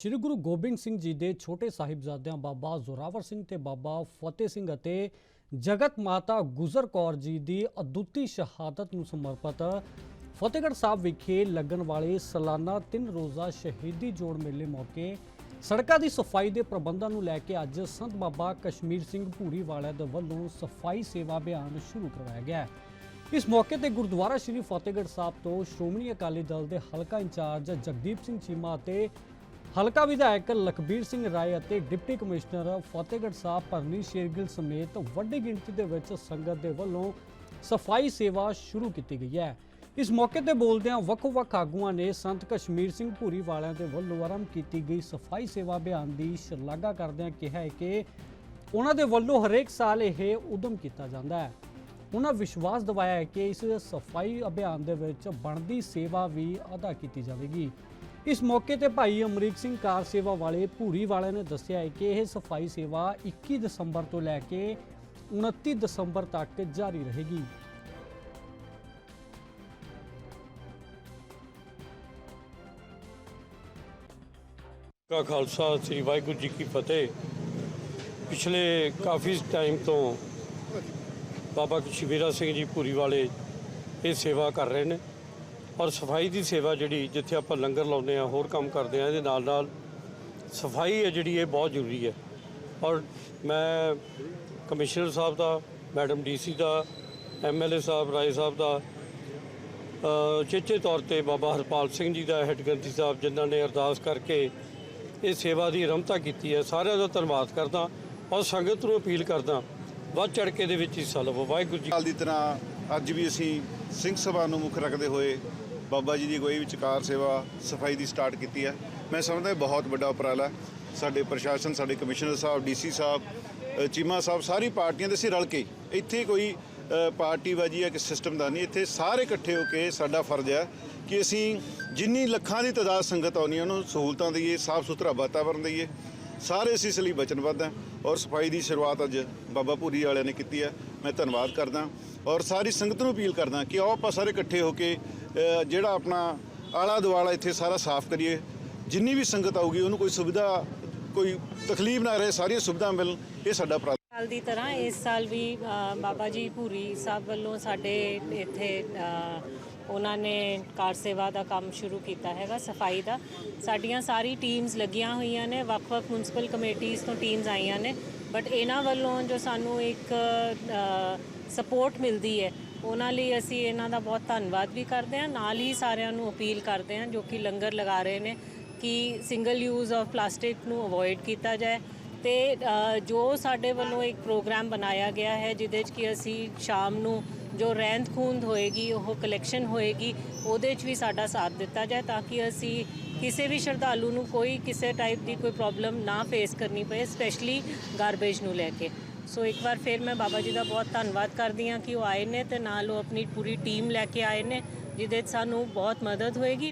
ਸ੍ਰੀ ਗੁਰੂ ਗੋਬਿੰਦ ਸਿੰਘ ਜੀ ਦੇ ਛੋਟੇ ਸਾਹਿਬਜ਼ਾਦਿਆਂ ਬਾਬਾ ਜ਼ੋਰਾਵਰ ਸਿੰਘ ਤੇ ਬਾਬਾ ਫਤਿਹ ਸਿੰਘ ਅਤੇ ਜਗਤ ਮਾਤਾ ਗੁਜਰ ਕੌਰ ਜੀ ਦੀ ਅਦੁੱਤੀ ਸ਼ਹਾਦਤ ਨੂੰ ਸਮਰਪਿਤ ਫਤਿਹਗੜ੍ਹ ਸਾਹਿਬ ਵਿਖੇ ਲੱਗਣ ਵਾਲੇ ਸਾਲਾਨਾ ਤਿੰਨ ਰੋਜ਼ਾ ਸ਼ਹੀਦੀ ਜੋੜ ਮੇਲੇ ਮੌਕੇ ਸੜਕਾਂ ਦੀ ਸਫ਼ਾਈ ਦੇ ਪ੍ਰਬੰਧਾਂ ਨੂੰ ਲੈ ਕੇ ਅੱਜ ਸੰਤ ਬਾਬਾ ਕਸ਼ਮੀਰ ਸਿੰਘ ਭੂਰੀ ਵਾਲਿਆਂ ਦੇ ਵੱਲੋਂ ਸਫ਼ਾਈ ਸੇਵਾ ਅਭਿਆਨ ਸ਼ੁਰੂ ਕਰਵਾਇਆ ਗਿਆ। ਹੈ ਇਸ ਮੌਕੇ ਤੇ ਗੁਰਦੁਆਰਾ ਸ੍ਰੀ ਫਤਿਹਗੜ੍ਹ ਸਾਹਿਬ ਤੋਂ ਸ਼੍ਰੋਮਣੀ ਅਕਾਲੀ ਦਲ ਦੇ ਹਲਕਾ ਇੰਚਾਰਜ ਜਗਦੀਪ ਸਿੰਘ ਚੀਮਾ ਅਤੇ ਹਲਕਾ ਵਿਧਾਇਕ ਲਖਬੀਰ ਸਿੰਘ ਰਾਏ ਅਤੇ ਡਿਪਟੀ ਕਮਿਸ਼ਨਰ ਫਤਿਹਗੜ੍ਹ ਸਾਹਿਬ ਭਰਨੀ ਸ਼ੇਰਗਿੱਲ ਸਮੇਤ ਵੱਡੀ ਗਿਣਤੀ ਦੇ ਵਿੱਚ ਸੰਗਤ ਦੇ ਵੱਲੋਂ ਸਫ਼ਾਈ ਸੇਵਾ ਸ਼ੁਰੂ ਕੀਤੀ ਗਈ ਹੈ। ਇਸ ਮੌਕੇ ਤੇ ਬੋਲਦਿਆਂ ਵੱਖ-ਵੱਖ ਆਗੂਆਂ ਨੇ ਸੰਤ ਕਸ਼ਮੀਰ ਸਿੰਘ ਭੂਰੀ ਵਾਲਿਆਂ ਦੇ ਵੱਲੋਂ ਆਰੰਭ ਕੀਤੀ ਗਈ ਸਫ਼ਾਈ ਸੇਵਾ ਅਭਿਆਨ ਦੀ ਸ਼ਲਾਘਾ ਕਰਦਿਆਂ ਕਿਹਾ ਹੈ ਕਿ ਉਹਨਾਂ ਦੇ ਵੱਲੋਂ ਹਰੇਕ ਸਾਲ ਇਹ ਉਦਮ ਕੀਤਾ ਜਾਂਦਾ ਹੈ। ਉਹਨਾਂ ਵਿਸ਼ਵਾਸ ਦਿਵਾਇਆ ਹੈ ਕਿ ਇਸ ਸਫ਼ਾਈ ਅਭਿਆਨ ਦੇ ਵਿੱਚ ਬਣਦੀ ਸੇਵਾ ਵੀ ਅਦਾ ਕੀਤੀ ਜਾਵੇਗੀ। ਇਸ ਮੌਕੇ ਤੇ ਭਾਈ ਅਮਰੀਕ ਸਿੰਘ ਕਾਰ ਸੇਵਾ ਵਾਲੇ ਭੂਰੀ ਵਾਲਿਆਂ ਨੇ ਦੱਸਿਆ ਹੈ ਕਿ ਇਹ ਸਫ਼ਾਈ ਸੇਵਾ 21 ਦਸੰਬਰ ਤੋਂ ਲੈ ਕੇ 29 ਦਸੰਬਰ ਤੱਕ ਜਾਰੀ ਰਹੇਗੀ। ਕਾ ਖਾਲਸਾ, ਸ੍ਰੀ ਵਾਹਿਗੁਰੂ ਜੀ ਕੀ ਫਤਿਹ। ਪਿਛਲੇ ਕਾਫੀ ਟਾਈਮ ਤੋਂ ਬਾਬਾ ਕਸ਼ਮੀਰਾ ਸਿੰਘ ਜੀ ਪੂਰੀ ਵਾਲੇ ਇਹ ਸੇਵਾ ਕਰ ਰਹੇ ਨੇ। ਔਰ ਸਫ਼ਾਈ ਦੀ ਸੇਵਾ ਜਿਹੜੀ ਜਿੱਥੇ ਆਪਾਂ ਲੰਗਰ ਲਾਉਂਦੇ ਆ ਹੋਰ ਕੰਮ ਕਰਦੇ ਆ ਇਹਦੇ ਨਾਲ ਨਾਲ ਸਫ਼ਾਈ ਹੈ ਜਿਹੜੀ, ਇਹ ਬਹੁਤ ਜ਼ਰੂਰੀ ਹੈ। ਔਰ ਮੈਂ ਕਮਿਸ਼ਨਰ ਸਾਹਿਬ ਦਾ, ਮੈਡਮ ਡੀਸੀ ਦਾ ਐਮਐਲਏ ਸਾਹਿਬ, ਰਾਏ ਸਾਹਿਬ ਦਾ ਚੇਚੇ ਤੌਰ ਤੇ ਬਾਬਾ ਹਰਪਾਲ ਸਿੰਘ ਜੀ ਦਾ, ਹੈੱਡ ਗ੍ਰੰਥੀ ਸਾਹਿਬ, ਜਿਨ੍ਹਾਂ ਨੇ ਅਰਦਾਸ ਕਰਕੇ ਇਹ ਸੇਵਾ ਦੀ ਆਰੰਭਤਾ ਕੀਤੀ ਹੈ, ਸਾਰਿਆਂ ਦਾ ਧੰਨਵਾਦ ਕਰਦਾ ਔਰ ਸੰਗਤ ਨੂੰ ਅਪੀਲ ਕਰਦਾ, ਵੱਧ ਚੜ ਕੇ ਦੇ ਵਿੱਚ ਹਿੱਸਾ ਲਵੋ। ਵਾਹਿਗੁਰੂ ਜੀ ਸਾਲ ਦੀ ਤਰ੍ਹਾਂ ਅੱਜ ਵੀ ਅਸੀਂ ਸਿੰਘ ਸਭਾ ਨੂੰ ਮੁੱਖ ਰੱਖਦੇ ਹੋਏ ਬਾਬਾ ਜੀ ਦੀ ਕੋਈ ਵਿੱਚ ਕਾਰ ਸੇਵਾ ਸਫ਼ਾਈ ਦੀ ਸਟਾਰਟ ਕੀਤੀ ਹੈ। ਮੈਂ ਸਮਝਦਾ ਇਹ ਬਹੁਤ ਵੱਡਾ ਉਪਰਾਲਾ ਸਾਡੇ ਪ੍ਰਸ਼ਾਸਨ ਸਾਡੇ ਕਮਿਸ਼ਨਰ ਸਾਹਿਬ ਡੀਸੀ ਸਾਹਿਬ ਚੀਮਾ ਸਾਹਿਬ ਸਾਰੀ ਪਾਰਟੀਆਂ ਦੇ ਅਸੀਂ ਰਲ ਕੇ ਇੱਥੇ ਕੋਈ ਅ, ਪਾਰਟੀਬਾਜੀ ਹੈ ਕਿ ਸਿਸਟਮ ਦਾ ਨਹੀਂ ਇੱਥੇ ਸਾਰੇ ਇਕੱਠੇ ਹੋ ਕੇ ਸਾਡਾ ਫਰਜ਼ ਹੈ ਕਿ ਅਸੀਂ ਜਿੰਨੀ ਲੱਖਾਂ ਦੀ ਤਾਦਾਦ ਸੰਗਤ ਆਉਣੀ ਹੈ ਉਹਨੂੰ ਸਹੂਲਤਾਂ ਦਈਏ ਸਾਫ਼ ਸੁਥਰਾ ਵਾਤਾਵਰਣ ਦਈਏ। ਸਾਰੇ ਅਸੀਂ ਇਸ ਲਈ ਵਚਨਬੱਧ ਹਾਂ ਔਰ ਸਫ਼ਾਈ ਦੀ ਸ਼ੁਰੂਆਤ ਅੱਜ ਬਾਬਾ ਭੂਰੀ ਵਾਲਿਆਂ ਨੇ ਕੀਤੀ ਹੈ। ਮੈਂ ਧੰਨਵਾਦ ਕਰਦਾ ਔਰ ਸਾਰੀ ਸੰਗਤ ਨੂੰ ਅਪੀਲ ਕਰਦਾ ਕਿ ਆਓ ਆਪਾਂ ਸਾਰੇ ਇਕੱਠੇ ਹੋ ਕੇ ਜਿਹੜਾ ਆਪਣਾ ਆਲਾ ਦੁਆਲਾ ਇੱਥੇ ਸਾਰਾ ਸਾਫ਼ ਕਰੀਏ, ਜਿੰਨੀ ਵੀ ਸੰਗਤ ਆਊਗੀ, ਉਹਨੂੰ ਕੋਈ ਸੁਵਿਧਾ, ਕੋਈ ਤਕਲੀਫ ਨਾ ਰਹੇ, ਸਾਰੀਆਂ ਸੁਵਿਧਾ ਮਿਲਣ, ਇਹ ਸਾਡਾ ਉਪਰਾਲਾ ਸਾਲ ਦੀ ਤਰ੍ਹਾਂ ਇਸ ਸਾਲ ਵੀ ਬਾਬਾ ਜੀ ਭੂਰੀ ਸਾਹਿਬ ਵੱਲੋਂ ਸਾਡੇ ਇੱਥੇ ਉਹਨਾਂ ਨੇ ਕਾਰ ਸੇਵਾ ਦਾ ਕੰਮ ਸ਼ੁਰੂ ਕੀਤਾ ਹੈਗਾ, ਸਫ਼ਾਈ ਦਾ। ਸਾਡੀਆਂ ਸਾਰੀ ਟੀਮਸ ਲੱਗੀਆਂ ਹੋਈਆਂ ਨੇ, ਵੱਖ-ਵੱਖ ਮਿਊਨਿਸਪਲ ਕਮੇਟੀਆਂ ਤੋਂ ਟੀਮਸ ਆਈਆਂ ਨੇ, ਬਟ ਇਹਨਾਂ ਵੱਲੋਂ ਜੋ ਸਾਨੂੰ ਇੱਕ ਸਪੋਰਟ ਮਿਲਦੀ ਹੈ ਉਹਨਾਂ ਲਈ ਅਸੀਂ ਇਹਨਾਂ ਦਾ ਬਹੁਤ ਧੰਨਵਾਦ ਵੀ ਕਰਦੇ ਹਾਂ। ਨਾਲ ਹੀ ਸਾਰਿਆਂ ਨੂੰ ਅਪੀਲ ਕਰਦੇ ਹਾਂ ਜੋ ਕਿ ਲੰਗਰ ਲਗਾ ਰਹੇ ਨੇ ਕਿ ਸਿੰਗਲ ਯੂਜ਼ ਆਫ ਪਲਾਸਟਿਕ ਨੂੰ ਅਵੋਇਡ ਕੀਤਾ ਜਾਏ। ਤੇ ਜੋ ਸਾਡੇ ਵੱਲੋਂ ਇੱਕ ਪ੍ਰੋਗਰਾਮ ਬਣਾਇਆ ਗਿਆ ਹੈ ਜਿਹਦੇ 'ਚ ਕਿ ਅਸੀਂ ਸ਼ਾਮ ਨੂੰ ਜੋ ਰਹਿੰਦ ਖੂੰਦ ਹੋਏਗੀ, ਉਹ ਕਲੈਕਸ਼ਨ ਹੋਏਗੀ, ਉਹਦੇ 'ਚ ਵੀ ਸਾਡਾ ਸਾਥ ਦਿੱਤਾ ਜਾਏ ਤਾਂ ਕਿ ਅਸੀਂ ਕਿਸੇ ਵੀ ਸ਼ਰਧਾਲੂ ਨੂੰ ਕੋਈ ਕਿਸੇ ਟਾਈਪ ਦੀ ਕੋਈ ਪ੍ਰੋਬਲਮ ਨਾ ਫੇਸ ਕਰਨੀ ਪਏ ਸਪੈਸ਼ਲੀ ਗਾਰਬੇਜ ਨੂੰ ਲੈ ਕੇ। ਸੋ ਇੱਕ ਵਾਰ ਫਿਰ ਮੈਂ ਬਾਬਾ ਜੀ ਦਾ ਬਹੁਤ ਧੰਨਵਾਦ ਕਰਦੀ ਹਾਂ ਕਿ ਉਹ ਆਏ ਨੇ ਤੇ ਨਾਲ ਉਹ ਆਪਣੀ ਪੂਰੀ ਟੀਮ ਲੈ ਕੇ ਆਏ ਨੇ, ਜਿਹਦੇ 'ਚ ਸਾਨੂੰ ਬਹੁਤ ਮਦਦ ਹੋਏਗੀ।